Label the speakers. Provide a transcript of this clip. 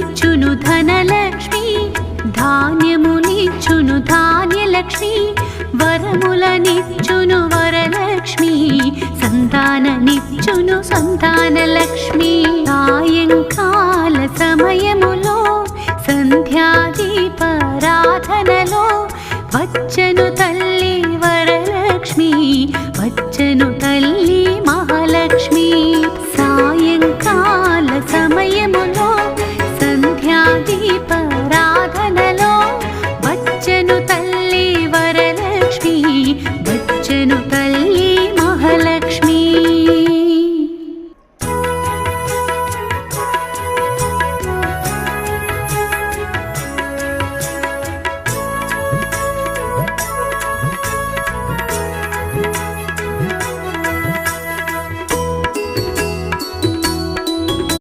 Speaker 1: ధనలక్ష్మి ధాన్యమునిచ్చును ధాన్యలక్ష్మి వరములనిచ్చును వరలక్ష్మి సంతాననిచ్చును సంతానలక్ష్మి. సాయంకాల సమయములో సంధ్యాదీపారాధనలో వచ్చను తల్లి వరలక్ష్మి వచ్చను